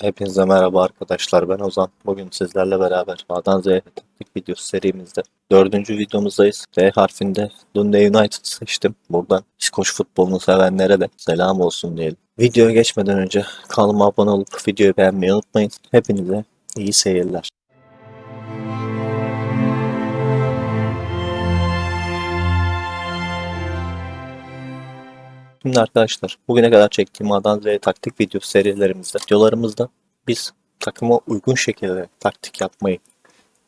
Hepinize merhaba arkadaşlar ben Ozan. Bugün sizlerle beraber A'dan Z'ye taktik videosu serimizde dördüncü videomuzdayız. D harfinde Dundee United seçtim. Buradan İskoç futbolunu sevenlere de selam olsun diyelim. Videoya geçmeden önce kanalıma abone olup videoyu beğenmeyi unutmayın. Hepinize iyi seyirler. Şimdi arkadaşlar bugüne kadar çektiğim A'dan Z'ye taktik video serilerimizde, videolarımızda biz takıma uygun şekilde taktik yapmayı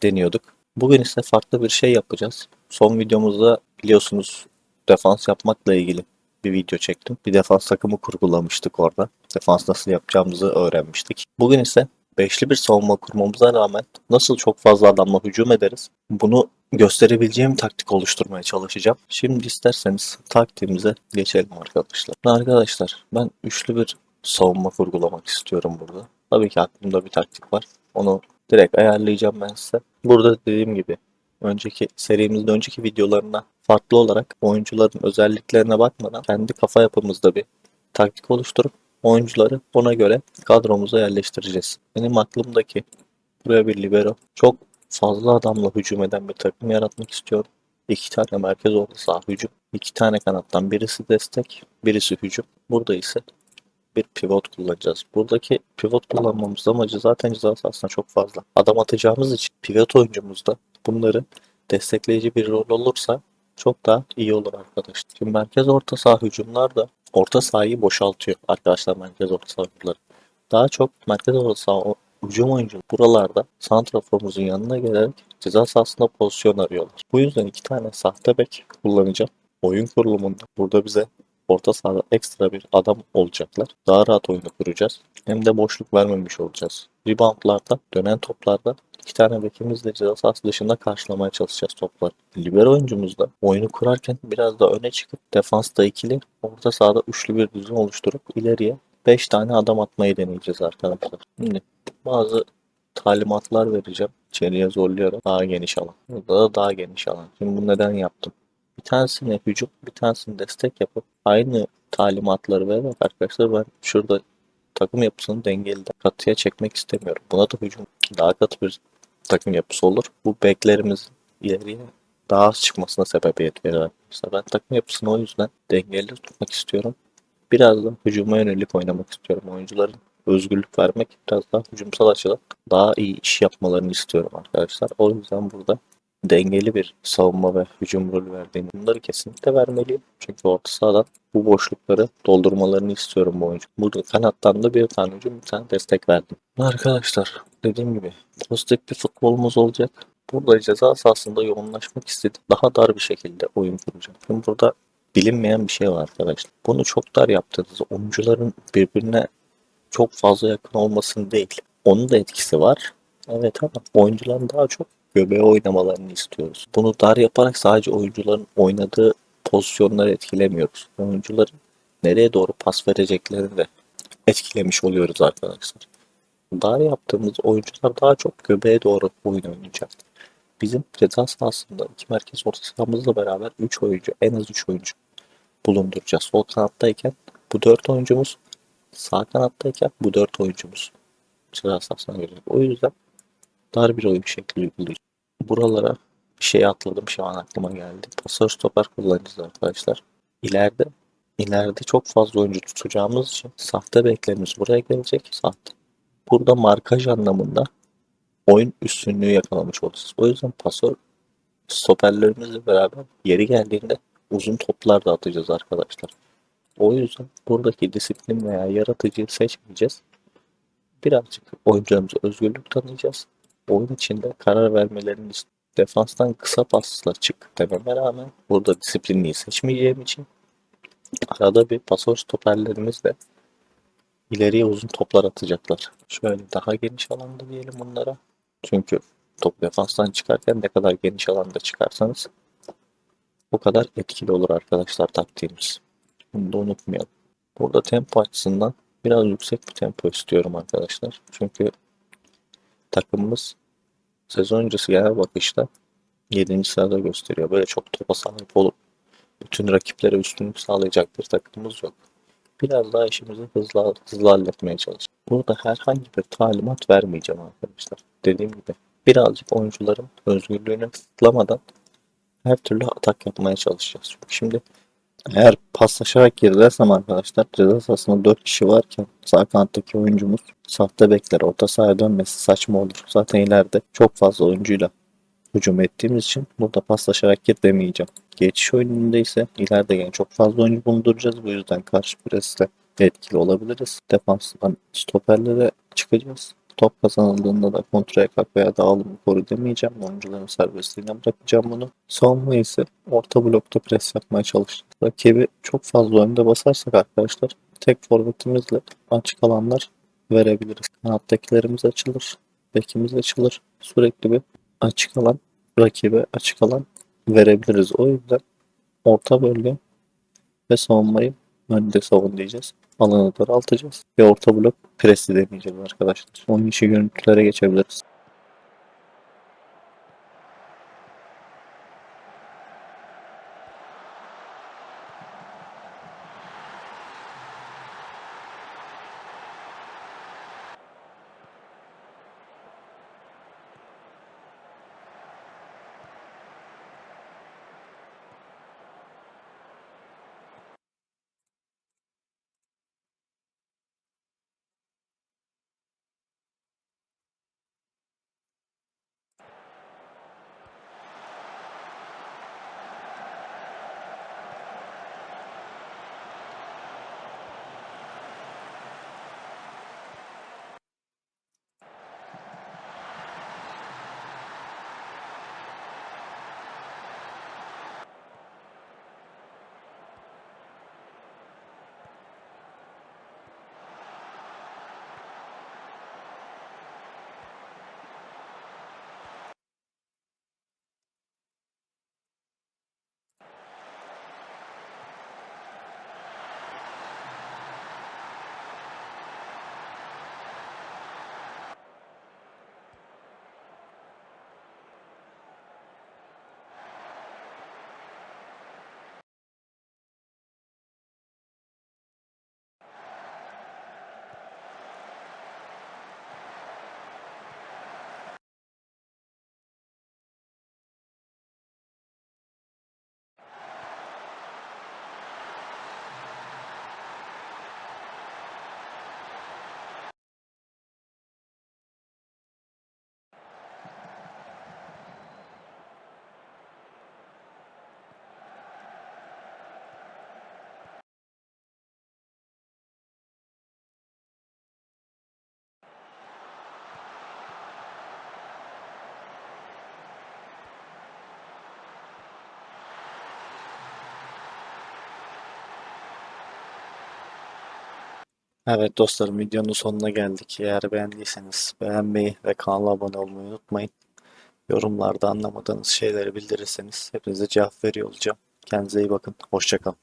deniyorduk. Bugün ise farklı bir şey yapacağız. Son videomuzda biliyorsunuz defans yapmakla ilgili bir video çektim. Bir defans takımı kurgulamıştık orada. Defans nasıl yapacağımızı öğrenmiştik. Bugün ise beşli bir savunma kurmamıza rağmen nasıl çok fazla adamla hücum ederiz bunu gösterebileceğim taktik oluşturmaya çalışacağım. Şimdi isterseniz taktiğimize geçelim arkadaşlar. Arkadaşlar ben üçlü bir savunma kurgulamak istiyorum burada. Tabii ki aklımda bir taktik var. Onu direkt ayarlayacağım ben size. Burada dediğim gibi önceki serimizde önceki videolarına farklı olarak oyuncuların özelliklerine bakmadan kendi kafa yapımızda bir taktik oluşturup oyuncuları ona göre kadromuza yerleştireceğiz. Benim aklımdaki buraya bir libero çok fazla adamla hücum eden bir takım yaratmak istiyorum. İki tane merkez orta saha hücum. iki tane kanattan birisi destek, birisi hücum. Burada ise bir pivot kullanacağız. Buradaki pivot kullanmamız amacı zaten ceza sahasında çok fazla. Adam atacağımız için pivot oyuncumuzda bunları destekleyici bir rol olursa çok daha iyi olur arkadaşlar. Şimdi merkez orta saha hücumlar da orta sahayı boşaltıyor arkadaşlar merkez orta saha. Daha çok merkez orta saha hücum oyuncu buralarda santraforumuzun yanına gelerek ceza sahasında pozisyon arıyorlar. Bu yüzden iki tane sahte bek kullanacağım. Oyun kurulumunda burada bize orta sahada ekstra bir adam olacaklar. Daha rahat oyunu kuracağız. Hem de boşluk vermemiş olacağız. Reboundlarda, dönen toplarda iki tane bekimizle ceza sahası dışında karşılamaya çalışacağız topları. Libero oyuncumuz da oyunu kurarken biraz da öne çıkıp defansta ikili, orta sahada üçlü bir düzen oluşturup ileriye 5 tane adam atmayı deneyeceğiz arkadaşlar. Şimdi bazı talimatlar vereceğim. İçeriye zorlayarak daha geniş alan. Burada da daha geniş alan. Şimdi bunu neden yaptım? Bir tanesine hücum, bir tanesini destek yapıp aynı talimatları vererek arkadaşlar ben şurada takım yapısını dengeli katıya çekmek istemiyorum. Buna da hücum daha katı bir takım yapısı olur. Bu beklerimizin ileriye daha az çıkmasına sebebiyet verir arkadaşlar. Ben takım yapısını o yüzden dengeli tutmak istiyorum. Biraz da hücuma yönelik oynamak istiyorum. Oyuncuların özgürlük vermek, biraz daha hücumsal açıdan daha iyi iş yapmalarını istiyorum arkadaşlar. O yüzden burada dengeli bir savunma ve hücum rolü verdiğini bunları kesinlikle vermeliyim. Çünkü orta sahadan bu boşlukları doldurmalarını istiyorum bu oyuncu. Burada kanattan da bir tane hücum, bir tane destek verdim. Arkadaşlar dediğim gibi pozitif bir futbolumuz olacak. Burada ceza sahasında yoğunlaşmak istedim. Daha dar bir şekilde oyun kuracağım. Şimdi burada bilinmeyen bir şey var arkadaşlar. Bunu çok dar yaptığınızda oyuncuların birbirine çok fazla yakın olmasın değil. Onun da etkisi var. Evet ama oyuncuların daha çok göbeğe oynamalarını istiyoruz. Bunu dar yaparak sadece oyuncuların oynadığı pozisyonları etkilemiyoruz. Oyuncuların nereye doğru pas vereceklerini de etkilemiş oluyoruz arkadaşlar. Dar yaptığımız oyuncular daha çok göbeğe doğru oyun oynayacak. Bizim ceza sahasında iki merkez orta beraber 3 oyuncu, en az 3 oyuncu bulunduracağız. Sol kanattayken bu 4 oyuncumuz, sağ kanattayken bu 4 oyuncumuz ceza sahasına gelecek. O yüzden dar bir oyun şekli uygulayacağız. Buralara bir şey atladım şu an aklıma geldi. Pasör stoper kullanacağız arkadaşlar. İleride ileride çok fazla oyuncu tutacağımız için sahte beklerimiz buraya gelecek. Sahte. Burada markaj anlamında oyun üstünlüğü yakalamış olacağız. O yüzden pasör stoperlerimizle beraber yeri geldiğinde uzun toplar da atacağız arkadaşlar. O yüzden buradaki disiplin veya yaratıcıyı seçmeyeceğiz. Birazcık oyuncularımıza özgürlük tanıyacağız. Oyun içinde karar vermelerini defanstan kısa pasla çık dememe rağmen burada disiplinliyi seçmeyeceğim için arada bir pasör stoperlerimiz de ileriye uzun toplar atacaklar. Şöyle daha geniş alanda diyelim bunlara. Çünkü top defanstan çıkarken ne kadar geniş alanda çıkarsanız o kadar etkili olur arkadaşlar taktiğimiz. Bunu da unutmayalım. Burada tempo açısından biraz yüksek bir tempo istiyorum arkadaşlar. Çünkü takımımız sezon öncesi genel bakışta 7. sırada gösteriyor. Böyle çok topa sahip olup bütün rakiplere üstünlük sağlayacak bir takımımız yok. Biraz daha işimizi hızlı, hızlı halletmeye çalışacağız. Burada herhangi bir talimat vermeyeceğim arkadaşlar. Dediğim gibi birazcık oyuncuların özgürlüğünü kısıtlamadan her türlü atak yapmaya çalışacağız. Çünkü şimdi eğer paslaşarak girilersem arkadaşlar ceza sahasında 4 kişi varken sağ kanattaki oyuncumuz sahte bekler orta sahaya dönmesi saçma olur. Zaten ileride çok fazla oyuncuyla hücum ettiğimiz için burada paslaşarak gir demeyeceğim. Geçiş oyununda ise ileride yani çok fazla oyuncu bulunduracağız. Bu yüzden karşı presle etkili olabiliriz. Defanstan stoperlere çıkacağız. Top kazanıldığında da kontraya kalk veya dağılımı koru demeyeceğim. Oyuncuların serbestliğine bırakacağım bunu. Savunma ise orta blokta pres yapmaya çalışacağız. Rakibi çok fazla önde basarsak arkadaşlar tek forvetimizle açık alanlar verebiliriz. Kanattakilerimiz açılır. Bekimiz açılır. Sürekli bir açık alan rakibe açık alan verebiliriz. O yüzden orta bölge ve savunmayı önde savun diyeceğiz. Alanı daraltacağız. Ve orta blok presi deneyeceğiz arkadaşlar. Oyun işi görüntülere geçebiliriz. Evet dostlarım videonun sonuna geldik. Eğer beğendiyseniz beğenmeyi ve kanala abone olmayı unutmayın. Yorumlarda anlamadığınız şeyleri bildirirseniz hepinize cevap veriyor olacağım. Kendinize iyi bakın. Hoşçakalın.